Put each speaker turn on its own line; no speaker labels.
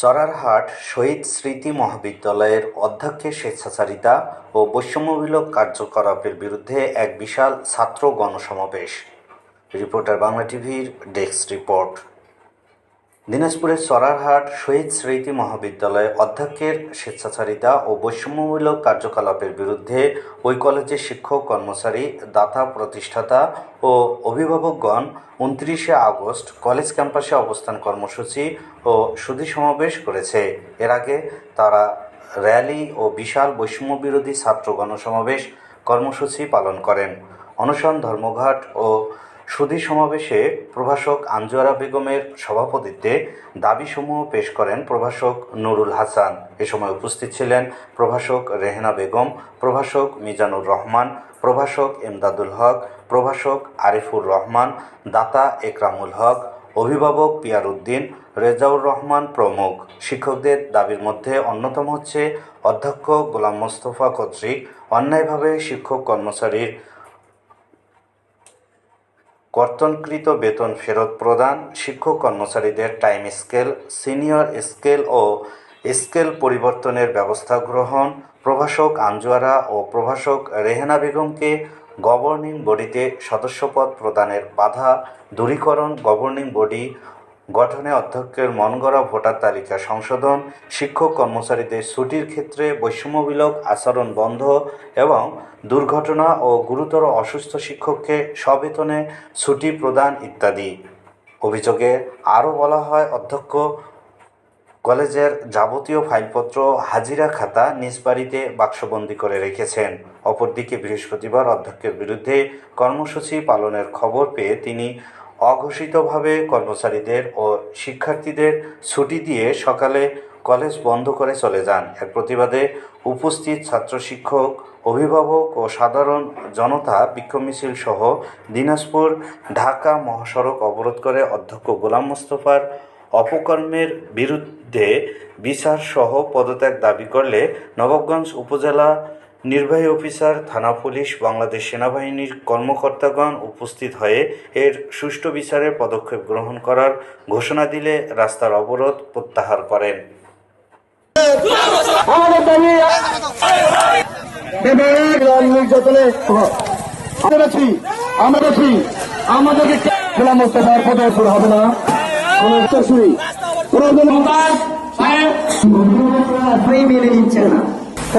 চড়ারহাট শহীদ স্মৃতি মহাবিদ্যালয়ের অধ্যক্ষের স্বেচ্ছাচারিতা ও বৈষম্যমূলক কার্যকলাপের বিরুদ্ধে এক বিশাল ছাত্র গণসমাবেশ। রিপোর্টার বাংলা টিভির ডেস্ক রিপোর্ট। দিনাজপুরের সরারহাট শহীদ স্মৃতি মহাবিদ্যালয়ে অধ্যক্ষের স্বেচ্ছাচারিতা ও বৈষম্যমূলক কার্যকলাপের বিরুদ্ধে ওই কলেজের শিক্ষক কর্মচারী, দাতা প্রতিষ্ঠাতা ও অভিভাবকগণ উনত্রিশে আগস্ট কলেজ ক্যাম্পাসে অবস্থান কর্মসূচি ও সুধী সমাবেশ করেছে। এর আগে তারা র্যালি ও বিশাল বৈষম্য বিরোধী ছাত্র গণসমাবেশ কর্মসূচি পালন করেন। অনশন ধর্মঘাট ও সুধী সমাবেশে প্রভাষক আঞ্জুয়ারা বেগমের সভাপতিত্বে দাবিসমূহ পেশ করেন প্রভাষক নুরুল হাসান। এ সময় উপস্থিত ছিলেন প্রভাষক রেহেনা বেগম, প্রভাষক মিজানুর রহমান, প্রভাষক এমদাদুল হক, প্রভাষক আরিফুর রহমান, দাতা একরামুল হক, অভিভাবক পিয়ার উদ্দিন রেজাউর রহমান প্রমুখ। শিক্ষকদের দাবির মধ্যে অন্যতম হচ্ছে অধ্যক্ষ গোলাম মোস্তফা কর্তৃক অন্যায়ভাবে শিক্ষক কর্মচারীর কর্তনকৃত বেতন ফেরত প্রদান, শিক্ষক কর্মচারীদের টাইম স্কেল, সিনিয়র স্কেল ও স্কেল পরিবর্তনের ব্যবস্থা গ্রহণ, প্রভাষক আঞ্জুয়ারা ও প্রভাষক রেহেনা বেগমকে গভর্নিং বডিতে সদস্যপদ প্রদানের বাধা, দূরীকরণ, গভর্নিং বডি গঠনে অধ্যক্ষের মন গড়া ভোটার তালিকা, সংশোধন, শিক্ষক কর্মচারীদের ছুটির ক্ষেত্রে বৈষম্যমূলক আচরণ বন্ধ এবং দুর্ঘটনা ও গুরুতর অসুস্থ শিক্ষককে সবেতনে ছুটি প্রদান ইত্যাদি। অভিযোগে আরও বলা হয়, অধ্যক্ষ কলেজের যাবতীয় ফাইলপত্র হাজিরা খাতা নিজ বাড়িতে বাক্সবন্দি করে রেখেছেন। অপরদিকে বৃহস্পতিবার অধ্যক্ষের বিরুদ্ধে কর্মসূচি পালনের খবর পেয়ে তিনি অঘোষিতভাবে কর্মচারীদের ও শিক্ষার্থীদের ছুটি দিয়ে সকালে কলেজ বন্ধ করে চলে যান। এর প্রতিবাদে উপস্থিত ছাত্র শিক্ষক, অভিভাবক ও সাধারণ জনতা বিক্ষোভ মিছিল সহ দিনাজপুর ঢাকা মহাসড়ক অবরোধ করে অধ্যক্ষ গোলাম মোস্তফার অপকর্মের বিরুদ্ধে বিচার সহ পদত্যাগ দাবি করলে নবাবগঞ্জ উপজেলা নির্বাহী অফিসার, থানা পুলিশ, বাংলাদেশ সেনাবাহিনীর কর্মকর্তাগণ উপস্থিত হয়ে এর সুষ্ঠু বিচারের পদক্ষেপ গ্রহণ করার ঘোষণা দিলে রাস্তার অবরোধ প্রত্যাহার করেন।
আমাদেরকে হবে না